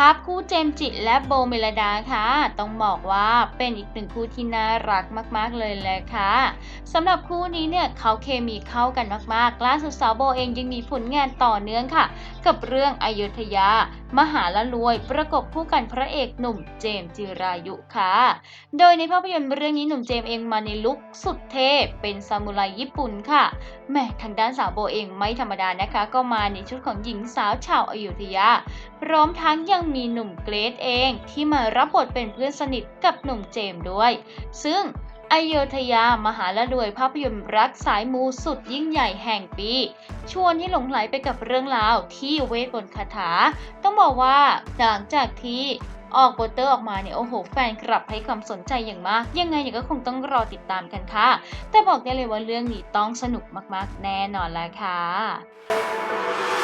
ภาพคู่เจมจิและโบเมลดาค่ะ ต้องบอกว่าเป็นอีกหนึ่งคู่ที่น่ารักมาก ๆ เลยแหละค่ะสำหรับคู่นี้เนี่ยเขาเคมีเข้ากันมากๆล่าสุดสาวโบเองยังมีผลงานต่อเนื่องค่ะ กับเรื่องอยุธยา มหาละรวย ประกบคู่กันพระเอกหนุ่มเจมจิรายุค่ะ โดยในภาพยนตร์เรื่องนี้หนุ่มเจมเองมาในลุคสุดเท่เป็นซามูไรญี่ปุ่นค่ะแม่ทางด้านสาวโบเองไม่ธรรมดานะคะ ก็มาในชุดของหญิงสาวชาวอยุธยา ร้อมทั้งยังมีหนุ่มเกรซเองที่มารับบทเป็นเพื่อนสนิทกับหนุ่มเจมด้วย ซึ่งอโยธยามหาละรวยภาพยนตร์รักสายมูสุดยิ่งใหญ่แห่งปี ชวนให้หลงไหลไปกับเรื่องราวที่เวทมนคาถา ต้องบอกว่าหลังจากที่ออกโปสเตอร์ออกมาเนี่ยโอ้โหแฟนกลับให้ความสนใจอย่างมาก ยังไงเนี่ยก็คงต้องรอติดตามกันค่ะ แต่บอกได้เลยว่าเรื่องนี้ต้องสนุกมากๆ แน่นอนแล้วค่ะ